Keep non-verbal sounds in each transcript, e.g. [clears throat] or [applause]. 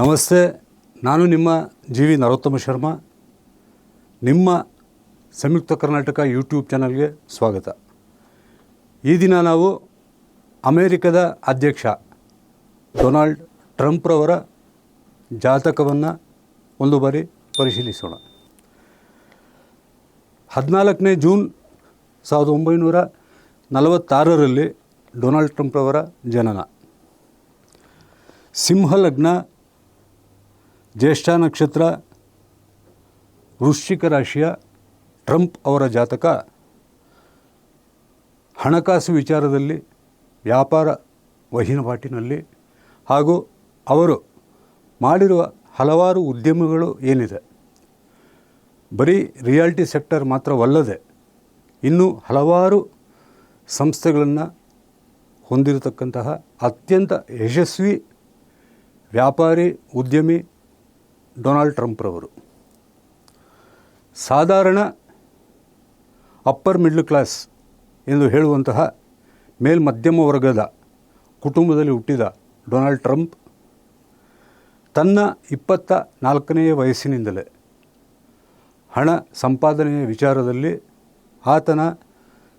ನಮಸ್ತೆ, ನಾನು ನಿಮ್ಮ ಜಿ ವಿ ನರೋತ್ತಮ ಶರ್ಮಾ. ನಿಮ್ಮ ಸಂಯುಕ್ತ ಕರ್ನಾಟಕ ಯೂಟ್ಯೂಬ್ ಚಾನಲ್ಗೆ ಸ್ವಾಗತ. ಈ ದಿನ ನಾವು ಅಮೇರಿಕದ ಅಧ್ಯಕ್ಷ ಡೊನಾಲ್ಡ್ ಟ್ರಂಪ್ರವರ ಜಾತಕವನ್ನು ಒಂದು ಬಾರಿ ಪರಿಶೀಲಿಸೋಣ. ಹದಿನಾಲ್ಕನೇ ಜೂನ್ ಸಾವಿರದ ಒಂಬೈನೂರ ನಲವತ್ತಾರರಲ್ಲಿ ಡೊನಾಲ್ಡ್ ಟ್ರಂಪ್ರವರ ಜನನ. ಸಿಂಹ ಲಗ್ನ ಜ್ಯೇಷ್ಠ ನಕ್ಷತ್ರ, ವೃಶ್ಚಿಕ ರಾಶಿಯ ಟ್ರಂಪ್ ಅವರ ಜಾತಕ. ಹಣಕಾಸು ವಿಚಾರದಲ್ಲಿ ವ್ಯಾಪಾರ ವಹಿವಾಟಿನಲ್ಲಿ ಹಾಗೂ ಅವರು ಮಾಡಿರುವ ಹಲವಾರು ಉದ್ಯಮಗಳು ಏನಿದೆ. ಬರೀ ರಿಯಾಲ್ಟಿ ಸೆಕ್ಟರ್ ಮಾತ್ರವಲ್ಲದೆ ಇನ್ನೂ ಹಲವಾರು ಸಂಸ್ಥೆಗಳನ್ನು ಹೊಂದಿರತಕ್ಕಂತಹ ಅತ್ಯಂತ ಯಶಸ್ವಿ ವ್ಯಾಪಾರಿ, ಉದ್ಯಮಿ ಡೊನಾಲ್ಡ್ ಟ್ರಂಪ್ರವರು ಸಾಧಾರಣ ಅಪ್ಪರ್ ಮಿಡ್ಲ್ ಕ್ಲಾಸ್ ಎಂದು ಹೇಳುವಂತಹ ಮೇಲ್ಮಧ್ಯಮ ವರ್ಗದ ಕುಟುಂಬದಲ್ಲಿ ಹುಟ್ಟಿದ ಡೊನಾಲ್ಡ್ ಟ್ರಂಪ್ ತನ್ನ ಇಪ್ಪತ್ತ ನಾಲ್ಕನೆಯ ವಯಸ್ಸಿನಿಂದಲೇ ಹಣ ಸಂಪಾದನೆಯ ವಿಚಾರದಲ್ಲಿ ಆತನ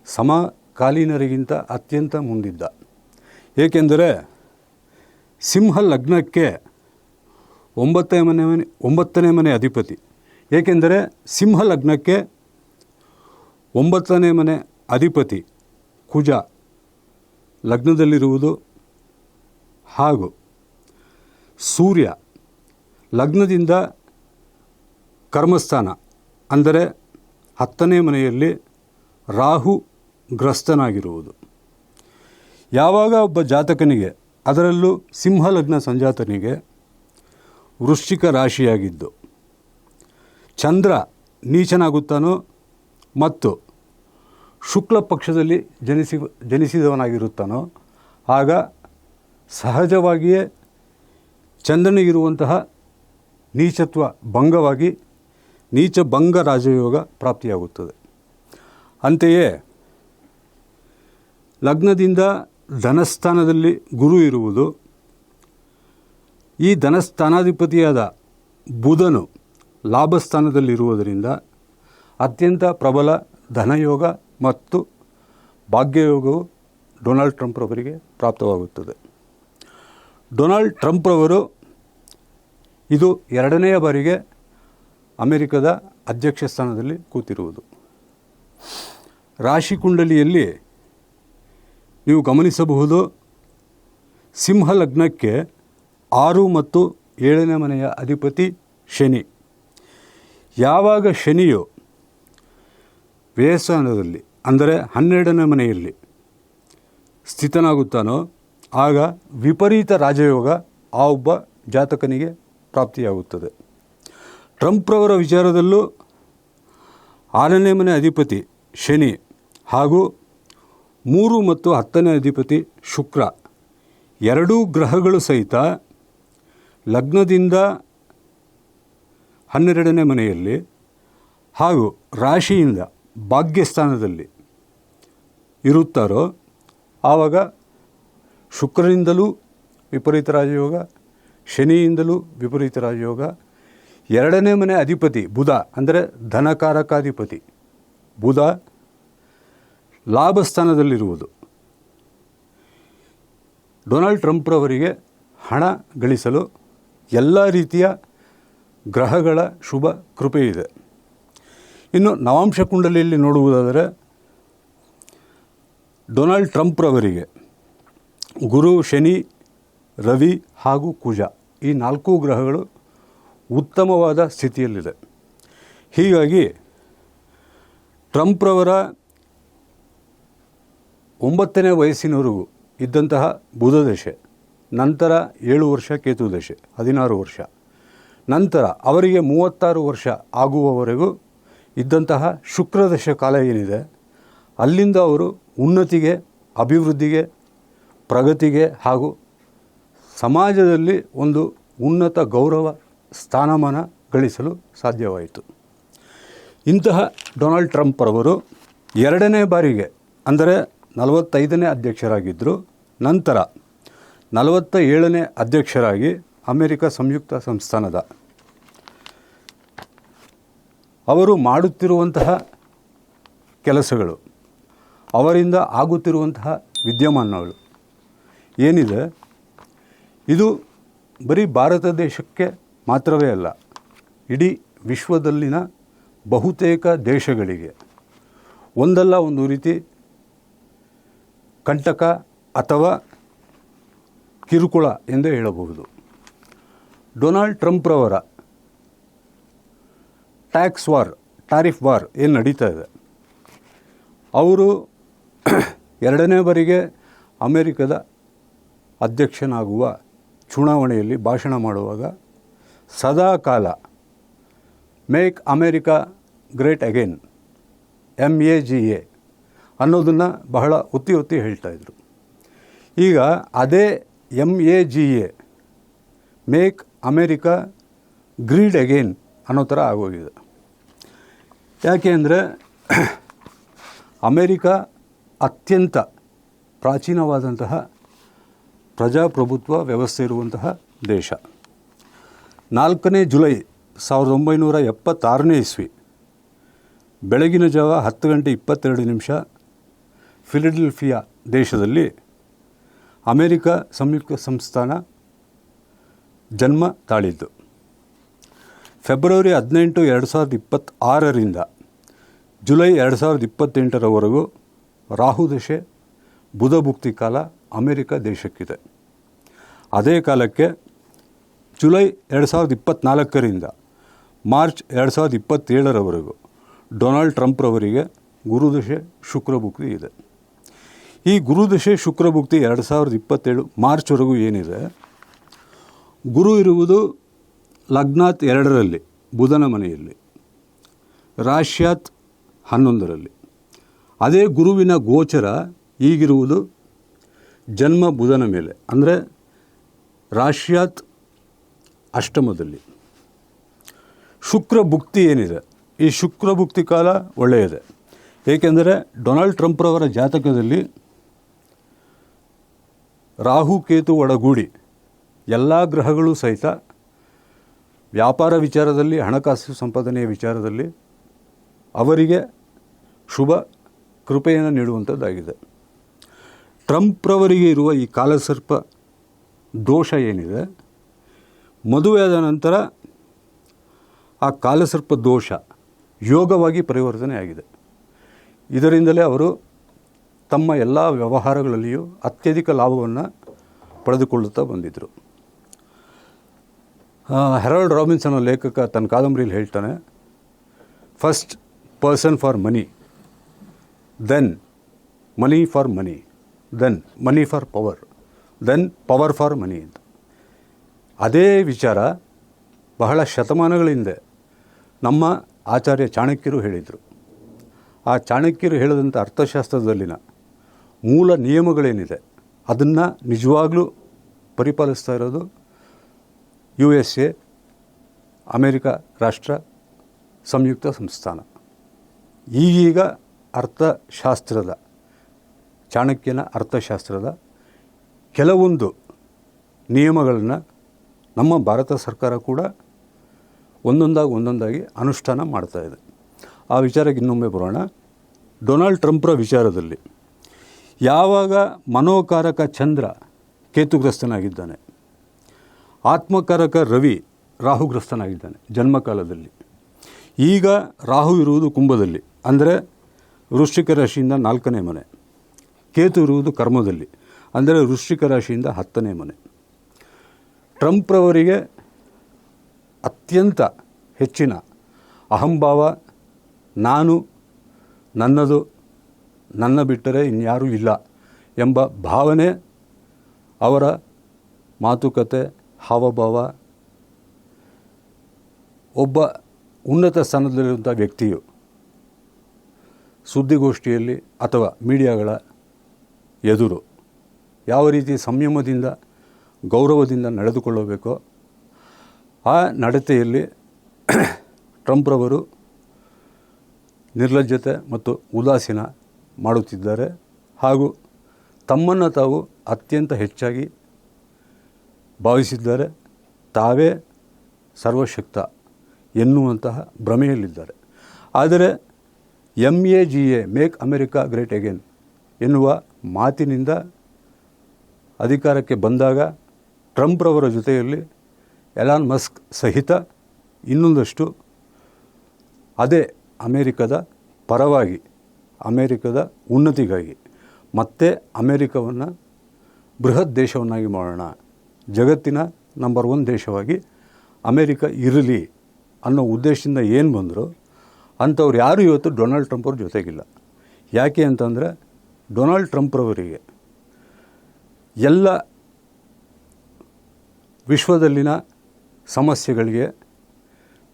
ಸಮಕಾಲೀನರಿಗಿಂತ ಅತ್ಯಂತ ಮುಂದಿದ್ದ. ಏಕೆಂದರೆ ಸಿಂಹ ಲಗ್ನಕ್ಕೆ ಒಂಬತ್ತನೇ ಮನೆ ಮನೆ ಒಂಬತ್ತನೇ ಮನೆ ಅಧಿಪತಿ. ಏಕೆಂದರೆ ಸಿಂಹ ಲಗ್ನಕ್ಕೆ ಒಂಬತ್ತನೇ ಮನೆ ಅಧಿಪತಿ ಕುಜ ಲಗ್ನದಲ್ಲಿರುವುದು ಹಾಗೂ ಸೂರ್ಯ ಲಗ್ನದಿಂದ ಕರ್ಮಸ್ಥಾನ, ಅಂದರೆ ಹತ್ತನೇ ಮನೆಯಲ್ಲಿ ರಾಹು ಗ್ರಸ್ತನಾಗಿರುವುದು. ಯಾವಾಗ ಒಬ್ಬ ಜಾತಕನಿಗೆ, ಅದರಲ್ಲೂ ಸಿಂಹ ಲಗ್ನ ಸಂಜಾತನಿಗೆ ವೃಶ್ಚಿಕ ರಾಶಿಯಾಗಿದ್ದು, ಚಂದ್ರ ನೀಚನಾಗುತ್ತಾನೋ ಮತ್ತು ಶುಕ್ಲ ಪಕ್ಷದಲ್ಲಿ ಜನಿಸಿ, ಜನಿಸಿದವನಾಗಿರುತ್ತಾನೋ, ಆಗ ಸಹಜವಾಗಿಯೇ ಚಂದ್ರನಿಗಿರುವಂತಹ ನೀಚತ್ವ ಭಂಗವಾಗಿ ನೀಚ ಭಂಗ ರಾಜಯೋಗ ಪ್ರಾಪ್ತಿಯಾಗುತ್ತದೆ. ಅಂತೆಯೇ ಲಗ್ನದಿಂದ ಧನಸ್ಥಾನದಲ್ಲಿ ಗುರು ಇರುವುದು ಈ ಧನಸ್ಥಾನಾಧಿಪತಿಯಾದ ಬುಧನು ಲಾಭಸ್ಥಾನದಲ್ಲಿರುವುದರಿಂದ ಅತ್ಯಂತ ಪ್ರಬಲ ಧನಯೋಗ ಮತ್ತು ಭಾಗ್ಯಯೋಗವು ಡೊನಾಲ್ಡ್ ಟ್ರಂಪ್ರವರಿಗೆ ಪ್ರಾಪ್ತವಾಗುತ್ತದೆ. ಡೊನಾಲ್ಡ್ ಟ್ರಂಪ್ರವರು ಇದು ಎರಡನೆಯ ಬಾರಿಗೆ ಅಮೆರಿಕದ ಅಧ್ಯಕ್ಷ ಸ್ಥಾನದಲ್ಲಿ ಕೂತಿರುವುದು. ರಾಶಿ ಕುಂಡಲಿಯಲ್ಲಿ ನೀವು ಗಮನಿಸಬಹುದು ಸಿಂಹ ಲಗ್ನಕ್ಕೆ ಆರು ಮತ್ತು ಏಳನೇ ಮನೆಯ ಅಧಿಪತಿ ಶನಿ. ಯಾವಾಗ ಶನಿಯು ವ್ಯಯಸ್ಥಾನದಲ್ಲಿ, ಅಂದರೆ ಹನ್ನೆರಡನೇ ಮನೆಯಲ್ಲಿ ಸ್ಥಿತನಾಗುತ್ತಾನೋ, ಆಗ ವಿಪರೀತ ರಾಜಯೋಗ ಆ ಒಬ್ಬ ಜಾತಕನಿಗೆ ಪ್ರಾಪ್ತಿಯಾಗುತ್ತದೆ. ಟ್ರಂಪ್ರವರ ವಿಚಾರದಲ್ಲೂ ಆರನೇ ಮನೆ ಅಧಿಪತಿ ಶನಿ ಹಾಗೂ ಮೂರು ಮತ್ತು ಹತ್ತನೇ ಅಧಿಪತಿ ಶುಕ್ರ ಎರಡೂ ಗ್ರಹಗಳು ಸಹಿತ ಲಗ್ನದಿಂದ ಹನ್ನೆರಡನೇ ಮನೆಯಲ್ಲಿ ಹಾಗೂ ರಾಶಿಯಿಂದ ಭಾಗ್ಯಸ್ಥಾನದಲ್ಲಿ ಇರುತ್ತಾರೋ, ಆವಾಗ ಶುಕ್ರನಿಂದಲೂ ವಿಪರೀತ ರಾಜಯೋಗ, ಶನಿಯಿಂದಲೂ ವಿಪರೀತ ರಾಜಯೋಗ, ಎರಡನೇ ಮನೆ ಅಧಿಪತಿ ಬುಧ, ಅಂದರೆ ಧನಕಾರಕಾಧಿಪತಿ ಬುಧ ಲಾಭಸ್ಥಾನದಲ್ಲಿರುವುದು. ಡೊನಾಲ್ಡ್ ಟ್ರಂಪ್ರವರಿಗೆ ಹಣ ಗಳಿಸಲು ಎಲ್ಲ ರೀತಿಯ ಗ್ರಹಗಳ ಶುಭ ಕೃಪೆ ಇದೆ. ಇನ್ನು ನವಾಂಶ ಕುಂಡಲಿಯಲ್ಲಿ ನೋಡುವುದಾದರೆ ಡೊನಾಲ್ಡ್ ಟ್ರಂಪ್ರವರಿಗೆ ಗುರು, ಶನಿ, ರವಿ ಹಾಗೂ ಕುಜ ಈ ನಾಲ್ಕು ಗ್ರಹಗಳು ಉತ್ತಮವಾದ ಸ್ಥಿತಿಯಲ್ಲಿದೆ. ಹೀಗಾಗಿ ಟ್ರಂಪ್ರವರ ಒಂಬತ್ತನೇ ವಯಸ್ಸಿನವರೆಗೂ ಇದ್ದಂತಹ ಬುಧ ದಶೆ ನಂತರ ಏಳು ವರ್ಷ ಕೇತು ದಶೆ ಹದಿನಾರು ವರ್ಷ. ನಂತರ ಅವರಿಗೆ ಮೂವತ್ತಾರು ವರ್ಷ ಆಗುವವರೆಗೂ ಇದ್ದಂತಹ ಶುಕ್ರದಶ ಕಾಲ ಏನಿದೆ, ಅಲ್ಲಿಂದ ಅವರು ಉನ್ನತಿಗೆ, ಅಭಿವೃದ್ಧಿಗೆ, ಪ್ರಗತಿಗೆ ಹಾಗೂ ಸಮಾಜದಲ್ಲಿ ಒಂದು ಉನ್ನತ ಗೌರವ ಸ್ಥಾನಮಾನ ಗಳಿಸಲು ಸಾಧ್ಯವಾಯಿತು. ಇಂತಹ ಡೊನಾಲ್ಡ್ ಟ್ರಂಪ್ ಅವರು ಎರಡನೇ ಬಾರಿಗೆ, ಅಂದರೆ ನಲವತ್ತೈದನೇ ಅಧ್ಯಕ್ಷರಾಗಿದ್ದರು. ನಂತರ ನಲವತ್ತ ಏಳನೇ ಅಧ್ಯಕ್ಷರಾಗಿ ಅಮೆರಿಕ ಸಂಯುಕ್ತ ಸಂಸ್ಥಾನದ. ಅವರು ಮಾಡುತ್ತಿರುವಂತಹ ಕೆಲಸಗಳು, ಅವರಿಂದ ಆಗುತ್ತಿರುವಂತಹ ವಿದ್ಯಮಾನಗಳು ಏನಿದೆ? ಇದು ಬರೀ ಭಾರತ ದೇಶಕ್ಕೆ ಮಾತ್ರವೇ ಅಲ್ಲ, ಇಡೀ ವಿಶ್ವದಲ್ಲಿನ ಬಹುತೇಕ ದೇಶಗಳಿಗೆ ಒಂದಲ್ಲ ಒಂದು ರೀತಿ ಕಂಟಕ ಅಥವಾ ಕಿರುಕುಳ ಎಂದೇ ಹೇಳಬಹುದು. ಡೊನಾಲ್ಡ್ ಟ್ರಂಪ್ರವರ ಟ್ಯಾಕ್ಸ್ ವಾರ್, ಟಾರಿಫ್ ವಾರ್ ಏನು ನಡೀತಾ ಇದೆ? ಅವರು ಎರಡನೇ ಬಾರಿಗೆ ಅಮೇರಿಕದ ಅಧ್ಯಕ್ಷನಾಗುವ ಚುನಾವಣೆಯಲ್ಲಿ ಭಾಷಣ ಮಾಡುವಾಗ ಸದಾ ಕಾಲ make America great again M A G A ಅನ್ನೋದನ್ನು ಬಹಳ ಒತ್ತಿ ಒತ್ತಿ ಹೇಳ್ತಾ ಇದ್ರು. ಈಗ ಅದೇ M A G A make America greed again ಅನ್ನೋ ಥರ ಆಗೋಗಿದೆ. ಯಾಕೆ ಅಂದರೆ [clears throat] ಅಮೇರಿಕಾ ಅತ್ಯಂತ ಪ್ರಾಚೀನವಾದಂತಹ ಪ್ರಜಾಪ್ರಭುತ್ವ ವ್ಯವಸ್ಥೆ ಇರುವಂತಹ ದೇಶ. ನಾಲ್ಕನೇ ಜುಲೈ ಸಾವಿರದ ಒಂಬೈನೂರ ಎಪ್ಪತ್ತಾರನೇ ಇಸ್ವಿ, ಬೆಳಗಿನ ಜಾವ ಹತ್ತು ಗಂಟೆ ಇಪ್ಪತ್ತೆರಡು ನಿಮಿಷ, ಫಿಲಿಡೆಲ್ಫಿಯಾ ದೇಶದಲ್ಲಿ ಅಮೇರಿಕ ಸಂಯುಕ್ತ ಸಂಸ್ಥಾನ ಜನ್ಮ ತಾಳಿದ್ದು. ಫೆಬ್ರವರಿ ಹದಿನೆಂಟು ಎರಡು ಸಾವಿರದ ಇಪ್ಪತ್ತಾರರಿಂದ ಜುಲೈ ಎರಡು ಸಾವಿರದ ಇಪ್ಪತ್ತೆಂಟರವರೆಗೂ ರಾಹುದಶೆ ಬುಧಭುಕ್ತಿ ಕಾಲ ಅಮೇರಿಕ ದೇಶಕ್ಕಿದೆ. ಅದೇ ಕಾಲಕ್ಕೆ ಜುಲೈ ಎರಡು ಸಾವಿರದ ಇಪ್ಪತ್ತ್ನಾಲ್ಕರಿಂದ ಮಾರ್ಚ್ ಎರಡು ಸಾವಿರದ ಇಪ್ಪತ್ತೇಳರವರೆಗೂ ಡೊನಾಲ್ಡ್ ಟ್ರಂಪ್ರವರಿಗೆ ಗುರುದಶೆ ಶುಕ್ರಭುಕ್ತಿ ಇದೆ. ಈ ಗುರುದಶೆ ಶುಕ್ರಭುಕ್ತಿ ಎರಡು ಸಾವಿರದ ಇಪ್ಪತ್ತೇಳು ಮಾರ್ಚ್ವರೆಗೂ ಏನಿದೆ? ಗುರು ಇರುವುದು ಲಗ್ನಾತ್ ಎರಡರಲ್ಲಿ, ಬುಧನ ಮನೆಯಲ್ಲಿ, ರಾಶ್ಯಾತ್ ಹನ್ನೊಂದರಲ್ಲಿ. ಅದೇ ಗುರುವಿನ ಗೋಚರ ಈಗಿರುವುದು ಜನ್ಮ ಬುಧನ ಮೇಲೆ, ಅಂದರೆ ರಾಶ್ಯಾತ್ ಅಷ್ಟಮದಲ್ಲಿ. ಶುಕ್ರ ಭುಕ್ತಿ ಏನಿದೆ? ಈ ಶುಕ್ರ ಭುಕ್ತಿ ಕಾಲ ಒಳ್ಳೆಯದೆ. ಏಕೆಂದರೆ ಡೊನಾಲ್ಡ್ ಟ್ರಂಪ್ರವರ ಜಾತಕದಲ್ಲಿ ರಾಹು ಕೇತು ಒಡಗೂಡಿ. ಎಲ್ಲ ಗ್ರಹಗಳು ಸಹಿತ ವ್ಯಾಪಾರ ವಿಚಾರದಲ್ಲಿ, ಹಣಕಾಸು ಸಂಪಾದನೆಯ ವಿಚಾರದಲ್ಲಿ ಅವರಿಗೆ ಶುಭ ಕೃಪೆಯನ್ನು ನೀಡುವಂಥದ್ದಾಗಿದೆ. ಟ್ರಂಪ್ರವರಿಗೆ ಇರುವ ಈ ಕಾಲಸರ್ಪ ದೋಷ ಏನಿದೆ? ಮದುವೆಯಾದ ನಂತರ ಆ ಕಾಲಸರ್ಪ ದೋಷ ಯೋಗವಾಗಿ ಪರಿವರ್ತನೆ ಆಗಿದೆ ಇದರಿಂದಲೇ ಅವರು ತಮ್ಮ ಎಲ್ಲ ವ್ಯವಹಾರಗಳಲ್ಲಿಯೂ ಅತ್ಯಧಿಕ ಲಾಭವನ್ನು ಪಡೆದುಕೊಳ್ಳುತ್ತಾ ಬಂದಿದ್ದರು ಹೆರಾಲ್ಡ್ ರಾಬಿನ್ಸನ್ ಲೇಖಕ ತನ್ನ ಕಾದಂಬರಿಯಲ್ಲಿ ಹೇಳ್ತಾನೆ first person for money then money for money then money for power then power for money ಅಂತ. ಅದೇ ವಿಚಾರ ಬಹಳ ಶತಮಾನಗಳ ಹಿಂದೆ ನಮ್ಮ ಆಚಾರ್ಯ ಚಾಣಕ್ಯರು ಹೇಳಿದರು. ಆ ಚಾಣಕ್ಯರು ಹೇಳಿದಂಥ ಅರ್ಥಶಾಸ್ತ್ರದಲ್ಲಿನ ಮೂಲ ನಿಯಮಗಳೇನಿದೆ, ಅದನ್ನು ನಿಜವಾಗ್ಲೂ ಪರಿಪಾಲಿಸ್ತಾ ಇರೋದು ಯು ಎಸ್ ಎ, ಅಮೇರಿಕ ರಾಷ್ಟ್ರ ಸಂಯುಕ್ತ ಸಂಸ್ಥಾನ. ಈಗೀಗ ಅರ್ಥಶಾಸ್ತ್ರದ, ಚಾಣಕ್ಯನ ಅರ್ಥಶಾಸ್ತ್ರದ ಕೆಲವೊಂದು ನಿಯಮಗಳನ್ನು ನಮ್ಮ ಭಾರತ ಸರ್ಕಾರ ಕೂಡ ಒಂದೊಂದಾಗಿ ಒಂದೊಂದಾಗಿ ಅನುಷ್ಠಾನ ಮಾಡ್ತಾ ಇದೆ. ಆ ವಿಚಾರಕ್ಕೆ ಇನ್ನೊಮ್ಮೆ ಬರೋಣ. ಡೊನಾಲ್ಡ್ ಟ್ರಂಪ್ರ ವಿಚಾರದಲ್ಲಿ ಯಾವಾಗ ಮನೋಕಾರಕ ಚಂದ್ರ ಕೇತುಗ್ರಸ್ತನಾಗಿದ್ದಾನೆ? ಆತ್ಮಕಾರಕ ರವಿ ರಾಹುಗ್ರಸ್ತನಾಗಿದ್ದಾನೆ ಜನ್ಮಕಾಲದಲ್ಲಿ. ಈಗ ರಾಹು ಇರುವುದು ಕುಂಭದಲ್ಲಿ, ಅಂದರೆ ವೃಶ್ಚಿಕ ರಾಶಿಯಿಂದ ನಾಲ್ಕನೇ ಮನೆ. ಕೇತು ಇರುವುದು ಕರ್ಮದಲ್ಲಿ, ಅಂದರೆ ವೃಶ್ಚಿಕ ರಾಶಿಯಿಂದ ಹತ್ತನೇ ಮನೆ. ಟ್ರಂಪ್ರವರಿಗೆ ಅತ್ಯಂತ ಹೆಚ್ಚಿನ ಅಹಂಭಾವ, ನಾನು ನನ್ನದು ನನ್ನ ಬಿಟ್ಟರೆ ಇನ್ಯಾರೂ ಇಲ್ಲ ಎಂಬ ಭಾವನೆ ಅವರ ಮಾತುಕತೆ, ಹಾವಭಾವ, ಒಬ್ಬ ಉನ್ನತ ಸ್ಥಾನದಲ್ಲಿರುವಂಥ ವ್ಯಕ್ತಿಯು ಸುದ್ದಿಗೋಷ್ಠಿಯಲ್ಲಿ ಅಥವಾ ಮೀಡಿಯಾಗಳ ಎದುರು ಯಾವ ರೀತಿ ಸಂಯಮದಿಂದ, ಗೌರವದಿಂದ ನಡೆದುಕೊಳ್ಳಬೇಕೋ ಆ ನಡತೆಯಲ್ಲಿ [clears throat] ಟ್ರಂಪ್ರವರು ನಿರ್ಲಜ್ಜತೆ ಮತ್ತು ಉದಾಸೀನ ಮಾಡುತ್ತಿದ್ದಾರೆ ಹಾಗೂ ತಮ್ಮನ್ನು ತಾವು ಅತ್ಯಂತ ಹೆಚ್ಚಾಗಿ ಭಾವಿಸಿದ್ದಾರೆ. ತಾವೇ ಸರ್ವಶಕ್ತ ಎನ್ನುವಂತಹ ಭ್ರಮೆಯಲ್ಲಿದ್ದಾರೆ. ಆದರೆ M A G A make America great again ಎನ್ನುವ ಮಾತಿನಿಂದ ಅಧಿಕಾರಕ್ಕೆ ಬಂದಾಗ ಟ್ರಂಪ್ರವರ ಜೊತೆಯಲ್ಲಿ ಎಲಾನ್ ಮಸ್ಕ್ ಸಹಿತ ಇನ್ನೊಂದಷ್ಟು ಅದೇ ಅಮೇರಿಕದ ಪರವಾಗಿ ಅಮೇರಿಕದ ಉನ್ನತಿಗಾಗಿ ಮತ್ತೆ ಅಮೇರಿಕವನ್ನು ಬೃಹತ್ ದೇಶವನ್ನಾಗಿ ಮಾಡೋಣ. ಜಗತ್ತಿನ ನಂಬರ್ ಒನ್ ದೇಶವಾಗಿ ಅಮೇರಿಕ ಇರಲಿ ಅನ್ನೋ ಉದ್ದೇಶದಿಂದ ಏನು ಬಂದರು ಅಂಥವ್ರು ಯಾರು ಇವತ್ತು ಡೊನಾಲ್ಡ್ ಟ್ರಂಪ್ ಅವ್ರ ಜೊತೆಗಿಲ್ಲ. ಯಾಕೆ ಅಂತಂದರೆ ಡೊನಾಲ್ಡ್ ಟ್ರಂಪ್ರವರಿಗೆ ಎಲ್ಲ ವಿಶ್ವದಲ್ಲಿನ ಸಮಸ್ಯೆಗಳಿಗೆ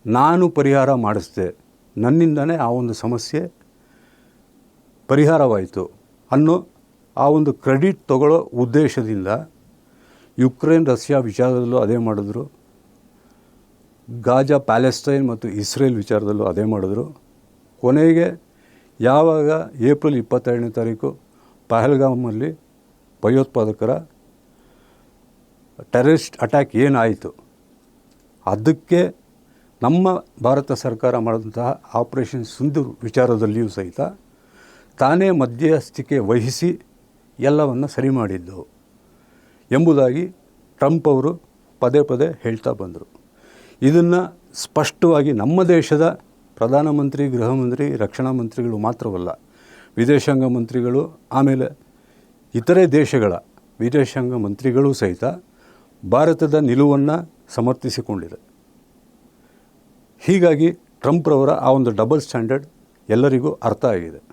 ನಾನು ಪರಿಹಾರ ಮಾಡಿಸ್ದೆ. ನನ್ನಿಂದನೇ ಆ ಒಂದು ಸಮಸ್ಯೆ ಪರಿಹಾರವಾಯಿತು. ಅನ್ನೋ ಆ ಒಂದು ಕ್ರೆಡಿಟ್ ತಗೊಳ್ಳೋ ಉದ್ದೇಶದಿಂದ ಯುಕ್ರೇನ್, ರಷ್ಯಾ ವಿಚಾರದಲ್ಲೂ ಅದೇ ಮಾಡಿದ್ರು. ಗಾಜಾ, ಪ್ಯಾಲೆಸ್ಟೈನ್ ಮತ್ತು ಇಸ್ರೇಲ್ ವಿಚಾರದಲ್ಲೂ ಅದೇ ಮಾಡಿದ್ರು. ಕೊನೆಗೆ ಯಾವಾಗ ಏಪ್ರಿಲ್ ಇಪ್ಪತ್ತೆರಡನೇ ತಾರೀಕು ಪಹಲ್ಗಾಮಲ್ಲಿ ಭಯೋತ್ಪಾದಕರ ಟೆರರಿಸ್ಟ್ ಅಟ್ಯಾಕ್ ಏನಾಯಿತು? ಅದಕ್ಕೆ ನಮ್ಮ ಭಾರತ ಸರ್ಕಾರ ಮಾಡಿದಂತಹ ಆಪರೇಷನ್ ಸಿಂಧು ವಿಚಾರದಲ್ಲಿಯೂ ಸಹಿತ ತಾನೇ ಮಧ್ಯಸ್ಥಿಕೆ ವಹಿಸಿ ಎಲ್ಲವನ್ನು ಸರಿ ಮಾಡಿದ್ದು ಎಂಬುದಾಗಿ ಟ್ರಂಪ್ ಅವರು ಪದೇ ಪದೇ ಹೇಳ್ತಾ ಬಂದರು. ಇದನ್ನು ಸ್ಪಷ್ಟವಾಗಿ ನಮ್ಮ ದೇಶದ ಪ್ರಧಾನಮಂತ್ರಿ ಗೃಹ ಮಂತ್ರಿ ರಕ್ಷಣಾ ಮಂತ್ರಿಗಳು ಮಾತ್ರವಲ್ಲ, ವಿದೇಶಾಂಗ ಮಂತ್ರಿಗಳು, ಆಮೇಲೆ ಇತರೆ ದೇಶಗಳ ವಿದೇಶಾಂಗ ಮಂತ್ರಿಗಳು ಸಹಿತ ಭಾರತದ ನಿಲುವನ್ನು ಸಮರ್ಥಿಸಿಕೊಂಡಿದೆ. ಹೀಗಾಗಿ ಟ್ರಂಪ್ರವರ ಆ ಒಂದು ಡಬಲ್ ಸ್ಟ್ಯಾಂಡರ್ಡ್ ಎಲ್ಲರಿಗೂ ಅರ್ಥ ಆಗಿದೆ.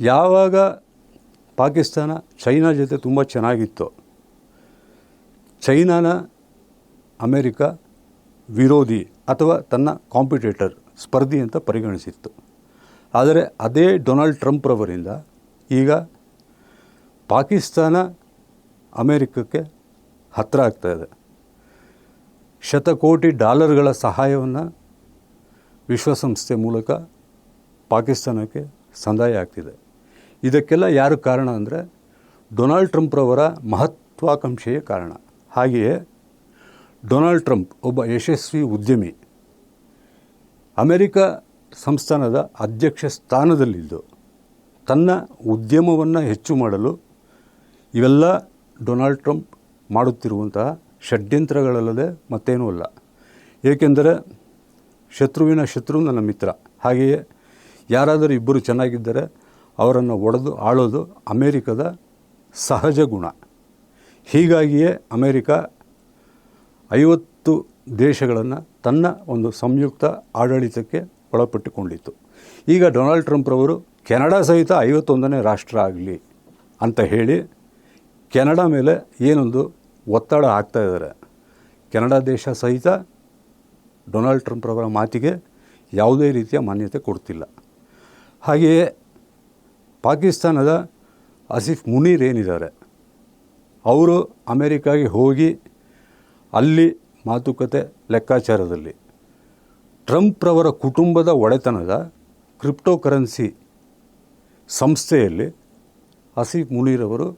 ಯಾವಾಗ ಪಾಕಿಸ್ತಾನ ಚೈನಾ ಜೊತೆ ತುಂಬ ಚೆನ್ನಾಗಿತ್ತು, ಚೈನಾನ ಅಮೇರಿಕ ವಿರೋಧಿ ಅಥವಾ ತನ್ನ ಕಾಂಪಿಟೇಟರ್ ಸ್ಪರ್ಧಿ ಅಂತ ಪರಿಗಣಿಸಿತ್ತು. ಆದರೆ ಅದೇ ಡೊನಾಲ್ಡ್ ಟ್ರಂಪ್ರವರಿಂದ ಈಗ ಪಾಕಿಸ್ತಾನ ಅಮೇರಿಕಕ್ಕೆ ಹತ್ತಿರ ಇದೆ. ಶತಕೋಟಿ ಡಾಲರ್ಗಳ ಸಹಾಯವನ್ನು ವಿಶ್ವಸಂಸ್ಥೆ ಮೂಲಕ ಪಾಕಿಸ್ತಾನಕ್ಕೆ ಸಂದಾಯ ಆಗ್ತಿದೆ. ಇದಕ್ಕೆಲ್ಲ ಯಾರು ಕಾರಣ ಅಂದರೆ ಡೊನಾಲ್ಡ್ ಟ್ರಂಪ್ರವರ ಮಹತ್ವಾಕಾಂಕ್ಷೆಯೇ ಕಾರಣ. ಹಾಗೆಯೇ ಡೊನಾಲ್ಡ್ ಟ್ರಂಪ್ ಒಬ್ಬ ಯಶಸ್ವಿ ಉದ್ಯಮಿ. ಅಮೆರಿಕ ಸಂಸ್ಥಾನದ ಅಧ್ಯಕ್ಷ ಸ್ಥಾನದಲ್ಲಿದ್ದು ತನ್ನ ಉದ್ಯಮವನ್ನು ಹೆಚ್ಚು ಮಾಡಲು ಇವೆಲ್ಲ ಡೊನಾಲ್ಡ್ ಟ್ರಂಪ್ ಮಾಡುತ್ತಿರುವಂತಹ ಷಡ್ಯಂತ್ರಗಳಲ್ಲದೆ ಮತ್ತೇನೂ ಅಲ್ಲ. ಏಕೆಂದರೆ ಶತ್ರುವಿನ ಶತ್ರು ನನ್ನ ಮಿತ್ರ. ಹಾಗೆಯೇ ಯಾರಾದರೂ ಇಬ್ಬರು ಚೆನ್ನಾಗಿದ್ದರೆ ಅವರನ್ನು ಒಡೆದು ಆಳೋದು ಅಮೇರಿಕದ ಸಹಜ ಗುಣ. ಹೀಗಾಗಿಯೇ ಅಮೇರಿಕ ಐವತ್ತು ದೇಶಗಳನ್ನು ತನ್ನ ಒಂದು ಸಂಯುಕ್ತ ಆಡಳಿತಕ್ಕೆ ಒಳಪಟ್ಟುಕೊಂಡಿತ್ತು. ಈಗ ಡೊನಾಲ್ಡ್ ಟ್ರಂಪ್ರವರು ಕೆನಡಾ ಸಹಿತ ಐವತ್ತೊಂದನೇ ರಾಷ್ಟ್ರ ಆಗಲಿ ಅಂತ ಹೇಳಿ ಕೆನಡಾ ಮೇಲೆ ಏನೊಂದು ಒತ್ತಡ ಹಾಕ್ತಾ ಇದ್ದಾರೆ. ಕೆನಡಾ ದೇಶ ಸಹಿತ ಡೊನಾಲ್ಡ್ ಟ್ರಂಪ್ರವರ ಮಾತಿಗೆ ಯಾವುದೇ ರೀತಿಯ ಮಾನ್ಯತೆ ಕೊಡ್ತಿಲ್ಲ. ಹಾಗೆಯೇ ಪಾಕಿಸ್ತಾನದ ಆಸಿಫ್ ಮುನೀರ್ ಏನಿದ್ದಾರೆ? ಅವರು ಅಮೇರಿಕಾಗೆ ಹೋಗಿ ಅಲ್ಲಿ ಮಾತುಕತೆ ಲೆಕ್ಕಾಚಾರದಲ್ಲಿ. ಟ್ರಂಪ್ರವರ ಕುಟುಂಬದ ಒಡೆತನದ ಕ್ರಿಪ್ಟೋ ಕರೆನ್ಸಿ ಸಂಸ್ಥೆಯಲ್ಲಿ ಆಸಿಫ್ ಮುನೀರ್ ಅವರು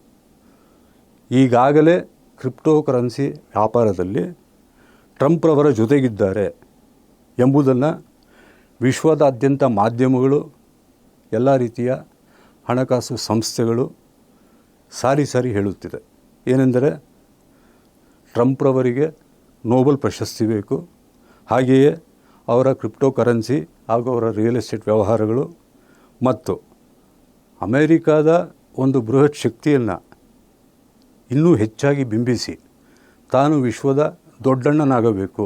ಈಗಾಗಲೇ ಕ್ರಿಪ್ಟೋ ಕರೆನ್ಸಿ ವ್ಯಾಪಾರದಲ್ಲಿ ಟ್ರಂಪ್ರವರ ಜೊತೆಗಿದ್ದಾರೆ ಎಂಬುದನ್ನು ವಿಶ್ವದಾದ್ಯಂತ ಮಾಧ್ಯಮಗಳು ಎಲ್ಲ ರೀತಿಯ ಹಣಕಾಸು ಸಂಸ್ಥೆಗಳು ಸಾರಿ ಸಾರಿ ಹೇಳುತ್ತಿದೆ. ಏನೆಂದರೆ ಟ್ರಂಪ್ರವರಿಗೆ ನೋಬಲ್ ಪ್ರಶಸ್ತಿ ಬೇಕು. ಹಾಗೆಯೇ ಅವರ ಕ್ರಿಪ್ಟೋ ಕರೆನ್ಸಿ ಹಾಗೂ ಅವರ ರಿಯಲ್ ಎಸ್ಟೇಟ್ ವ್ಯವಹಾರಗಳು ಮತ್ತು ಅಮೇರಿಕಾದ ಒಂದು ಬೃಹತ್ ಶಕ್ತಿಯನ್ನು ಇನ್ನೂ ಹೆಚ್ಚಾಗಿ ಬಿಂಬಿಸಿ ತಾನು ವಿಶ್ವದ ದೊಡ್ಡಣ್ಣನಾಗಬೇಕು.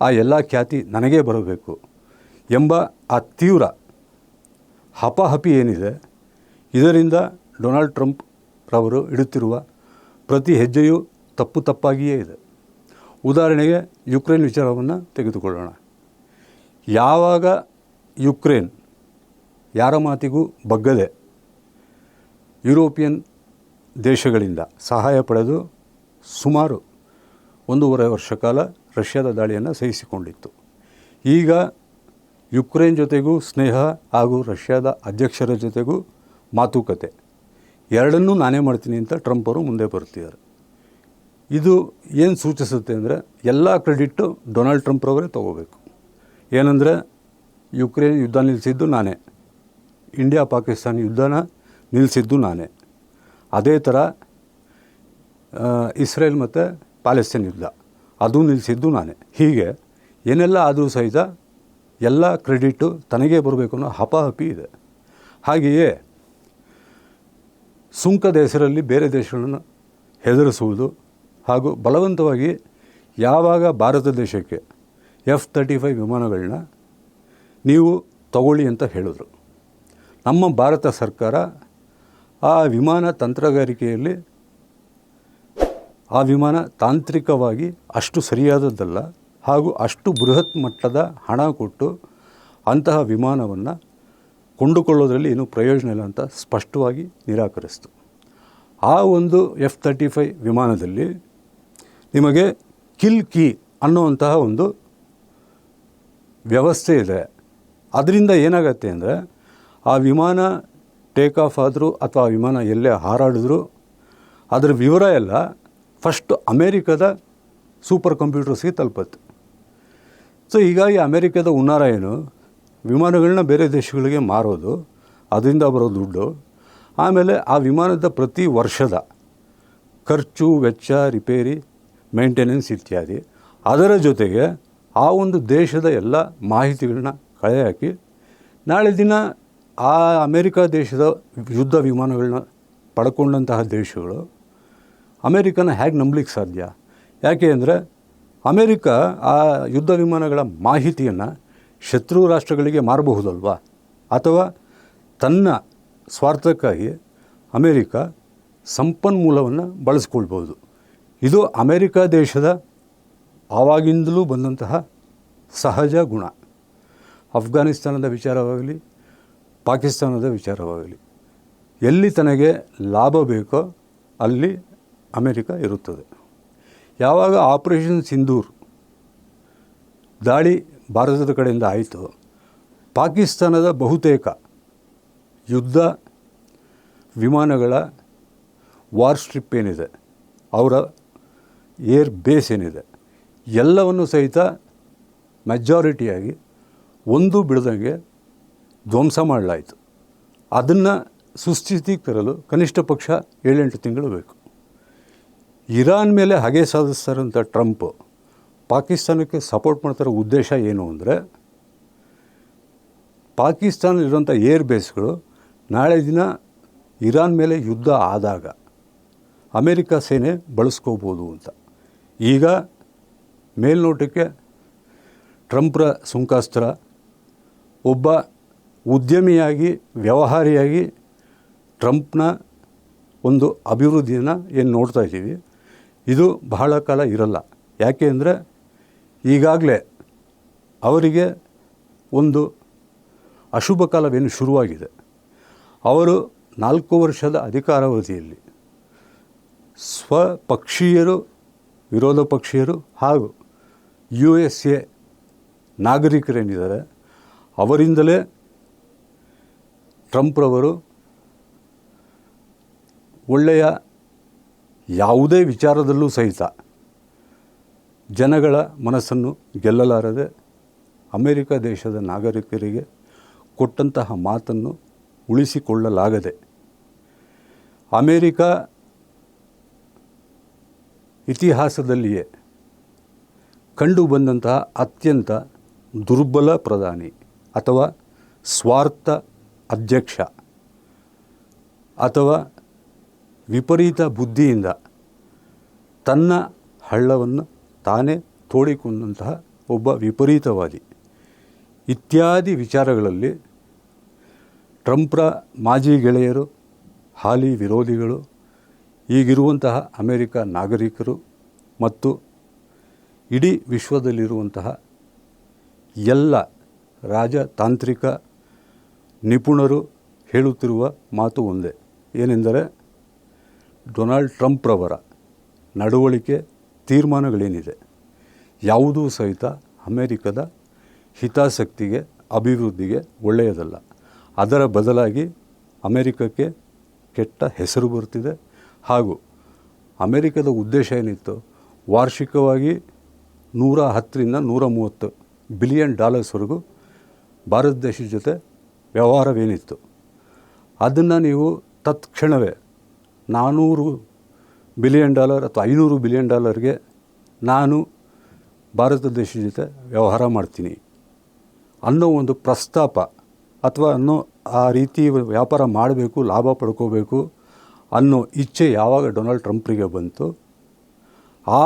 ಆ ಎಲ್ಲ ಖ್ಯಾತಿ ನನಗೇ ಬರಬೇಕು ಎಂಬ ಆ ತೀವ್ರ ಹಪಹಪಿ ಏನಿದೆ ಇದರಿಂದ ಡೊನಾಲ್ಡ್ ಟ್ರಂಪ್ ರವರು ಇಡುತ್ತಿರುವ ಪ್ರತಿ ಹೆಜ್ಜೆಯೂ ತಪ್ಪು ತಪ್ಪಾಗಿಯೇ ಇದೆ. ಉದಾಹರಣೆಗೆ ಯುಕ್ರೇನ್ ವಿಚಾರವನ್ನು ತೆಗೆದುಕೊಳ್ಳೋಣ. ಯಾವಾಗ ಯುಕ್ರೇನ್ ಯಾರ ಮಾತಿಗೂ ಬಗ್ಗದೆ ಯುರೋಪಿಯನ್ ದೇಶಗಳಿಂದ ಸಹಾಯ ಪಡೆದು ಸುಮಾರು ಒಂದೂವರೆ ವರ್ಷ ಕಾಲ ರಷ್ಯಾದ ದಾಳಿಯನ್ನು ಸಹಿಸಿಕೊಂಡಿತ್ತು. ಈಗ ಯುಕ್ರೇನ್ ಜೊತೆಗೂ ಸ್ನೇಹ ಹಾಗೂ ರಷ್ಯಾದ ಅಧ್ಯಕ್ಷರ ಜೊತೆಗೂ ಮಾತುಕತೆ. ಎರಡನ್ನೂ ನಾನೇ ಮಾಡ್ತೀನಿ ಅಂತ ಟ್ರಂಪ್ ಅವರು ಮುಂದೆ ಬರ್ತಿದ್ದಾರೆ. ಇದು ಏನು ಸೂಚಿಸುತ್ತೆ ಅಂದರೆ ಎಲ್ಲ ಕ್ರೆಡಿಟ್ಟು ಡೊನಾಲ್ಡ್ ಟ್ರಂಪ್ ಅವರೇ ತೊಗೋಬೇಕು. ಏನಂದರೆ ಯುಕ್ರೇನ್ ಯುದ್ಧ ನಿಲ್ಲಿಸಿದ್ದು ನಾನೇ. ಇಂಡಿಯಾ ಪಾಕಿಸ್ತಾನ ಯುದ್ಧನ ನಿಲ್ಲಿಸಿದ್ದು ನಾನೇ. ಅದೇ ಥರ ಇಸ್ರೇಲ್ ಮತ್ತು ಪ್ಯಾಲೆಸ್ಟೈನ್ ಯುದ್ಧ. ಅದು ನಿಲ್ಲಿಸಿದ್ದು ನಾನೇ. ಹೀಗೆ ಏನೆಲ್ಲ ಆದರೂ ಸಹಿತ ಎಲ್ಲ ಕ್ರೆಡಿಟ್ಟು ತನಗೇ ಬರಬೇಕು ಅನ್ನೋ ಹಪಾಹಪಿ ಇದೆ. ಹಾಗೆಯೇ ಸುಂಕದ ಹೆಸರಲ್ಲಿ ಬೇರೆ ದೇಶಗಳನ್ನು ಹೆದರಿಸುವುದು ಹಾಗೂ ಬಲವಂತವಾಗಿ ಯಾವಾಗ ಭಾರತ ದೇಶಕ್ಕೆ ಎಫ್ ತರ್ಟಿ ಫೈವ್ ವಿಮಾನಗಳನ್ನ ನೀವು ತಗೊಳ್ಳಿ ಅಂತ ಹೇಳಿದ್ರು. ನಮ್ಮ ಭಾರತ ಸರ್ಕಾರ ಆ ವಿಮಾನ ತಂತ್ರಗಾರಿಕೆಯಲ್ಲಿ ಆ ವಿಮಾನ ತಾಂತ್ರಿಕವಾಗಿ ಅಷ್ಟು ಸರಿಯಾದದ್ದಲ್ಲ ಹಾಗೂ ಅಷ್ಟು ಬೃಹತ್ ಮಟ್ಟದ ಹಣ ಕೊಟ್ಟು ಅಂತಹ ವಿಮಾನವನ್ನು ಕೊಂಡುಕೊಳ್ಳೋದ್ರಲ್ಲಿ ಏನೂ ಪ್ರಯೋಜನ ಇಲ್ಲ ಅಂತ ಸ್ಪಷ್ಟವಾಗಿ ನಿರಾಕರಿಸಿತು. ಆ ಒಂದು ಎಫ್ ತರ್ಟಿ ಫೈವ್ ವಿಮಾನದಲ್ಲಿ ನಿಮಗೆ ಕಿಲ್ ಕಿ ಅನ್ನುವಂತಹ ಒಂದು ವ್ಯವಸ್ಥೆ ಇದೆ. ಅದರಿಂದ ಏನಾಗತ್ತೆ ಅಂದರೆ, ಆ ವಿಮಾನ ಟೇಕ್ ಆಫ್ ಆದರೂ ಅಥವಾ ಆ ವಿಮಾನ ಎಲ್ಲೇ ಹಾರಾಡಿದ್ರು ಅದರ ವಿವರ ಎಲ್ಲ ಫಸ್ಟ್ ಅಮೇರಿಕದ ಸೂಪರ್ ಕಂಪ್ಯೂಟರ್ಸ್ಗೆ ತಲುಪತ್ತೆ. ಸೊ ಹೀಗಾಗಿ ಅಮೇರಿಕದ ಉನ್ನಾರ ಏನು? ವಿಮಾನಗಳನ್ನ ಬೇರೆ ದೇಶಗಳಿಗೆ ಮಾರೋದು, ಅದರಿಂದ ಬರೋ ದುಡ್ಡು. ಆಮೇಲೆ ಆ ವಿಮಾನದ ಪ್ರತಿ ವರ್ಷದ ಖರ್ಚು, ವೆಚ್ಚ, ರಿಪೇರಿ, ಮೇಂಟೆನೆನ್ಸ್ ಇತ್ಯಾದಿ. ಅದರ ಜೊತೆಗೆ ಆ ಒಂದು ದೇಶದ ಎಲ್ಲ ಮಾಹಿತಿಗಳನ್ನ ಕಳೆ ಹಾಕಿ, ನಾಳೆ ದಿನ ಆ ಅಮೇರಿಕ ದೇಶದ ಯುದ್ಧ ವಿಮಾನಗಳನ್ನ ಪಡ್ಕೊಂಡಂತಹ ದೇಶಗಳು, ಅಮೇರಿಕನ ಹೇಗೆ ನಂಬಲಿಕ್ಕೆ ಸಾಧ್ಯ? ಯಾಕೆ ಅಂದರೆ ಅಮೇರಿಕ ಆ ಯುದ್ಧ ವಿಮಾನಗಳ ಮಾಹಿತಿಯನ್ನು ಶತ್ರು ರಾಷ್ಟ್ರಗಳಿಗೆ ಮಾರಬಹುದಲ್ವಾ? ಅಥವಾ ತನ್ನ ಸ್ವಾರ್ಥಕ್ಕಾಗಿ ಅಮೇರಿಕ ಸಂಪನ್ಮೂಲವನ್ನು ಬಳಸ್ಕೊಳ್ಬೋದು ಇದು ಅಮೇರಿಕ ದೇಶದ ಆವಾಗಿಂದಲೂ ಬಂದಂತಹ ಸಹಜ ಗುಣ. ಅಫ್ಘಾನಿಸ್ತಾನದ ವಿಚಾರವಾಗಲಿ, ಪಾಕಿಸ್ತಾನದ ವಿಚಾರವಾಗಲಿ, ಎಲ್ಲಿ ತನಗೆ ಲಾಭ ಬೇಕೋ ಅಲ್ಲಿ ಅಮೇರಿಕ ಇರುತ್ತದೆ. ಯಾವಾಗ ಆಪರೇಷನ್ ಸಿಂಧೂರ್ ದಾಳಿ ಭಾರತದ ಕಡೆಯಿಂದ ಆಯಿತು. ಪಾಕಿಸ್ತಾನದ ಬಹುತೇಕ ಯುದ್ಧ ವಿಮಾನಗಳ ವಾರ್ ಸ್ಟ್ರಿಪ್ ಏನಿದೆ, ಅವರ ಏರ್ ಬೇಸ್ ಏನಿದೆ, ಎಲ್ಲವನ್ನು ಸಹಿತ ಮೆಜಾರಿಟಿಯಾಗಿ ಒಂದು ಬಿಡದಂಗೆ ಧ್ವಂಸ ಮಾಡಲಾಯಿತು. ಅದನ್ನು ಸುಸ್ಥಿತಿಗೆ ತರಲು ಕನಿಷ್ಠ ಪಕ್ಷ ಏಳೆಂಟು ತಿಂಗಳು ಬೇಕು. ಇರಾನ್ ಮೇಲೆ ಹಗೆ ಸಾಧಿಸ್ತಾರಂಥ ಟ್ರಂಪ್ ಪಾಕಿಸ್ತಾನಕ್ಕೆ ಸಪೋರ್ಟ್ ಮಾಡ್ತಾರೋ ಉದ್ದೇಶ ಏನು ಅಂದರೆ ಪಾಕಿಸ್ತಾನದಲ್ಲಿರುವಂಥ ಏರ್ ಬೇಸ್ಗಳು ನಾಳೆ ದಿನ ಇರಾನ್ ಮೇಲೆ ಯುದ್ಧ ಆದಾಗ ಅಮೇರಿಕ ಸೇನೆ ಬಳಸ್ಕೋಬೋದು ಅಂತ. ಈಗ ಮೇಲ್ನೋಟಕ್ಕೆ ಟ್ರಂಪ್ರ ಸುಂಕಾಸ್ತ್ರ, ಒಬ್ಬ ಉದ್ಯಮಿಯಾಗಿ, ವ್ಯವಹಾರಿಯಾಗಿ ಟ್ರಂಪ್ನ ಒಂದು ಅಭಿವೃದ್ಧಿಯನ್ನು ಏನು ನೋಡ್ತಾ ಇದ್ದೀವಿ, ಇದು ಬಹಳ ಕಾಲ ಇರಲ್ಲ. ಯಾಕೆ ಅಂದರೆ ಈಗಾಗಲೇ ಅವರಿಗೆ ಒಂದು ಅಶುಭ ಕಾಲವೇನು ಶುರುವಾಗಿದೆ. ಅವರು ನಾಲ್ಕು ವರ್ಷದ ಅಧಿಕಾರಾವಧಿಯಲ್ಲಿ ಸ್ವಪಕ್ಷೀಯರು, ವಿರೋಧ ಪಕ್ಷೀಯರು ಹಾಗೂ ಯು ಎಸ್ ಎ ನಾಗರಿಕರೇನಿದ್ದಾರೆ, ಅವರಿಂದಲೇ ಟ್ರಂಪ್ರವರು ಒಳ್ಳೆಯ ಯಾವುದೇ ವಿಚಾರದಲ್ಲೂ ಸಹಿತ ಜನಗಳ ಮನಸ್ಸನ್ನು ಗೆಲ್ಲಲಾರದೆ ಅಮೆರಿಕ ದೇಶದ ನಾಗರಿಕರಿಗೆ ಕೊಟ್ಟಂತಹ ಮಾತನ್ನು ಉಳಿಸಿಕೊಳ್ಳಲಾಗದೆ ಅಮೇರಿಕ ಇತಿಹಾಸದಲ್ಲಿಯೇ ಕಂಡು ಬಂದಂತಹ ಅತ್ಯಂತ ದುರ್ಬಲ ಪ್ರಧಾನಿ ಅಥವಾ ಸ್ವಾರ್ಥ ಅಧ್ಯಕ್ಷ ಅಥವಾ ವಿಪರೀತ ಬುದ್ಧಿಯಿಂದ ತನ್ನ ಹಳ್ಳವನ್ನು ತಾನೇ ತೋಡಿಕೊಂಡಂತಹ ಒಬ್ಬ ವಿಪರೀತವಾದಿ. ಇತ್ಯಾದಿ ವಿಚಾರಗಳಲ್ಲಿ ಟ್ರಂಪ್ರ ಮಾಜಿ ಗೆಳೆಯರು, ಹಾಲಿ ವಿರೋಧಿಗಳು, ಈಗಿರುವಂತಹ ಅಮೆರಿಕ ನಾಗರಿಕರು ಮತ್ತು ಇಡೀ ವಿಶ್ವದಲ್ಲಿರುವಂತಹ ಎಲ್ಲ ರಾಜತಾಂತ್ರಿಕ ನಿಪುಣರು ಹೇಳುತ್ತಿರುವ ಮಾತು ಒಂದೇ. ಏನೆಂದರೆ, ಡೊನಾಲ್ಡ್ ಟ್ರಂಪ್ರವರ ನಡವಳಿಕೆ ತೀರ್ಮಾನಗಳೇನಿದೆ? ಯಾವುದೂ ಸಹಿತ ಅಮೇರಿಕದ ಹಿತಾಸಕ್ತಿಗೆ, ಅಭಿವೃದ್ಧಿಗೆ ಒಳ್ಳೆಯದಲ್ಲ. ಅದರ ಬದಲಾಗಿ ಅಮೇರಿಕಕ್ಕೆ ಕೆಟ್ಟ ಹೆಸರು ಬರ್ತಿದೆ. ಹಾಗೂ ಅಮೇರಿಕದ ಉದ್ದೇಶ ಏನಿತ್ತು? ವಾರ್ಷಿಕವಾಗಿ ನೂರ ಹತ್ತರಿಂದ ನೂರ ಮೂವತ್ತು ಬಿಲಿಯನ್ ಡಾಲರ್ಸ್ವರೆಗೂ ಭಾರತ ದೇಶದ ಜೊತೆ ವ್ಯವಹಾರವೇನಿತ್ತು? ಅದನ್ನು ನೀವು ತತ್ಕ್ಷಣವೇ ನಾನ್ನೂರು ಬಿಲಿಯನ್ ಡಾಲರ್ ಅಥವಾ ಐನೂರು ಬಿಲಿಯನ್ ಡಾಲರ್ಗೆ ನಾನು ಭಾರತ ದೇಶದ ಜೊತೆ ವ್ಯವಹಾರ ಮಾಡ್ತೀನಿ. ಅನ್ನೋ ಒಂದು ಪ್ರಸ್ತಾಪ ಅಥವಾ ಅನ್ನೋ ಆ ರೀತಿ ವ್ಯಾಪಾರ ಮಾಡಬೇಕು, ಲಾಭ ಪಡ್ಕೋಬೇಕು ಅನ್ನೋ ಇಚ್ಛೆ ಯಾವಾಗ ಡೊನಾಲ್ಡ್ ಟ್ರಂಪ್ರಿಗೆ ಬಂತು, ಆ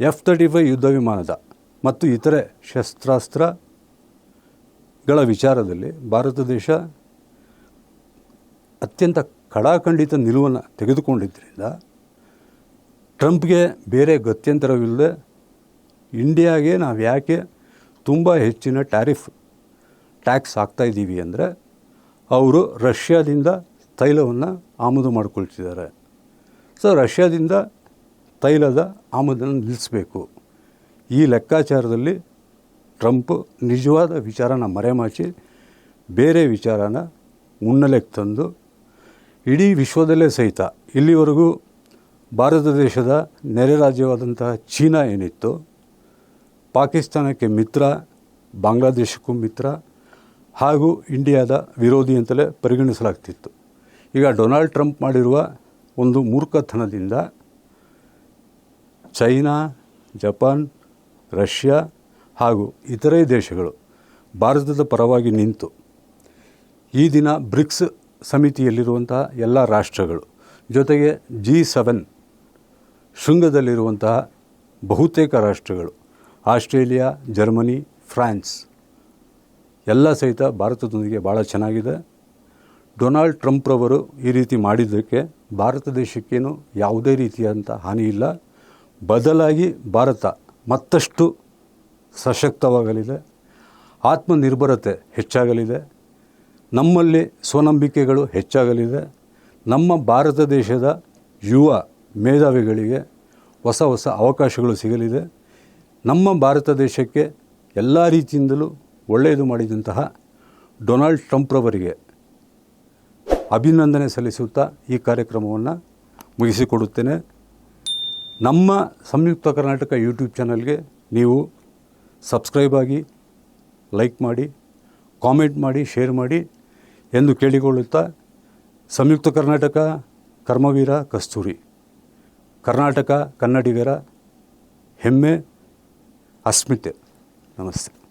ಎಫ್ ತರ್ಟಿ ಫೈವ್ ಯುದ್ಧ ವಿಮಾನದ ಮತ್ತು ಇತರೆ ಶಸ್ತ್ರಾಸ್ತ್ರಗಳ ವಿಚಾರದಲ್ಲಿ ಭಾರತ ದೇಶ ಅತ್ಯಂತ ಕಡಾಖಂಡಿತ ನಿಲುವನ್ನು ತೆಗೆದುಕೊಂಡಿದ್ದರಿಂದ ಟ್ರಂಪ್ಗೆ ಬೇರೆ ಗತ್ಯಂತರವಿಲ್ಲದೆ ಇಂಡಿಯಾಗೆ ನಾವು ಯಾಕೆ ತುಂಬ ಹೆಚ್ಚಿನ ಟ್ಯಾರಿಫ್, ಟ್ಯಾಕ್ಸ್ ಹಾಕ್ತಾಯಿದ್ದೀವಿ ಅಂದರೆ ಅವರು ರಷ್ಯಾದಿಂದ ತೈಲವನ್ನು ಆಮದು ಮಾಡಿಕೊಳ್ತಿದ್ದಾರೆ. ಸೊ ರಷ್ಯಾದಿಂದ ತೈಲದ ಆಮದನ್ನು ನಿಲ್ಲಿಸಬೇಕು. ಈ ಲೆಕ್ಕಾಚಾರದಲ್ಲಿ ಟ್ರಂಪ್ ನಿಜವಾದ ವಿಚಾರನ ಮರೆಮಾಚಿ ಬೇರೆ ವಿಚಾರನ ಮುನ್ನೆಲೆಗೆ ತಂದು ಇಡೀ ವಿಶ್ವದಲ್ಲೇ ಸಹಿತ ಇಲ್ಲಿವರೆಗೂ ಭಾರತ ದೇಶದ ನೆರೆ ರಾಜ್ಯವಾದಂತಹ ಚೀನಾ ಏನಿತ್ತು, ಪಾಕಿಸ್ತಾನಕ್ಕೆ ಮಿತ್ರ, ಬಾಂಗ್ಲಾದೇಶಕ್ಕೂ ಮಿತ್ರ, ಹಾಗೂ ಇಂಡಿಯಾದ ವಿರೋಧಿ ಅಂತಲೇ ಪರಿಗಣಿಸಲಾಗ್ತಿತ್ತು. ಈಗ ಡೊನಾಲ್ಡ್ ಟ್ರಂಪ್ ಮಾಡಿರುವ ಒಂದು ಮೂರ್ಖತನದಿಂದ ಚೈನಾ, ಜಪಾನ್, ರಷ್ಯಾ ಹಾಗೂ ಇತರೆ ದೇಶಗಳು ಭಾರತದ ಪರವಾಗಿ ನಿಂತು ಈ ದಿನ ಬ್ರಿಕ್ಸ್ ಸಮಿತಿಯಲ್ಲಿರುವಂತಹ ಎಲ್ಲ ರಾಷ್ಟ್ರಗಳು. ಜೊತೆಗೆ ಜಿ ಸೆವೆನ್ ಶೃಂಗದಲ್ಲಿರುವಂತಹ ಬಹುತೇಕ ರಾಷ್ಟ್ರಗಳು. ಆಸ್ಟ್ರೇಲಿಯಾ, ಜರ್ಮನಿ, ಫ್ರಾನ್ಸ್ ಎಲ್ಲ ಸಹಿತ ಭಾರತದೊಂದಿಗೆ ಭಾಳ ಚೆನ್ನಾಗಿದೆ. ಡೊನಾಲ್ಡ್ ಟ್ರಂಪ್ರವರು ಈ ರೀತಿ ಮಾಡಿದ್ದಕ್ಕೆ ಭಾರತ ದೇಶಕ್ಕೇನು ಯಾವುದೇ ರೀತಿಯಾದಂಥ ಹಾನಿ ಇಲ್ಲ. ಬದಲಾಗಿ ಭಾರತ ಮತ್ತಷ್ಟು ಸಶಕ್ತವಾಗಲಿದೆ. ಆತ್ಮನಿರ್ಭರತೆ ಹೆಚ್ಚಾಗಲಿದೆ. ನಮ್ಮಲ್ಲಿ ಸ್ವನಂಬಿಕೆಗಳು ಹೆಚ್ಚಾಗಲಿದೆ. ನಮ್ಮ ಭಾರತ ದೇಶದ ಯುವ ಮೇಧಾವಿಗಳಿಗೆ ಹೊಸ ಹೊಸ ಅವಕಾಶಗಳು ಸಿಗಲಿದೆ. ನಮ್ಮ ಭಾರತ ದೇಶಕ್ಕೆ ಎಲ್ಲ ರೀತಿಯಿಂದಲೂ ಒಳ್ಳೆಯದು ಮಾಡಿದಂತಹ ಡೊನಾಲ್ಡ್ ಟ್ರಂಪ್ರವರಿಗೆ ಅಭಿನಂದನೆ ಸಲ್ಲಿಸುತ್ತಾ ಈ ಕಾರ್ಯಕ್ರಮವನ್ನು ಮುಗಿಸಿಕೊಡುತ್ತೇನೆ. ನಮ್ಮ ಸಂಯುಕ್ತ ಕರ್ನಾಟಕ ಯೂಟ್ಯೂಬ್ ಚಾನಲ್ಗೆ ನೀವು ಸಬ್ಸ್ಕ್ರೈಬ್ ಆಗಿ ಲೈಕ್ ಮಾಡಿ, ಕಾಮೆಂಟ್ ಮಾಡಿ, ಶೇರ್ ಮಾಡಿ. ಎಂದು ಕೇಳಿಕೊಳ್ಳುತ್ತಾ ಸಂಯುಕ್ತ ಕರ್ನಾಟಕ ಕರ್ಮವೀರ ಕಸ್ತೂರಿ ಕರ್ನಾಟಕ ಕನ್ನಡಿಗರ ಹೆಮ್ಮೆ ಅಸ್ಮಿತೆ. ನಮಸ್ತೆ.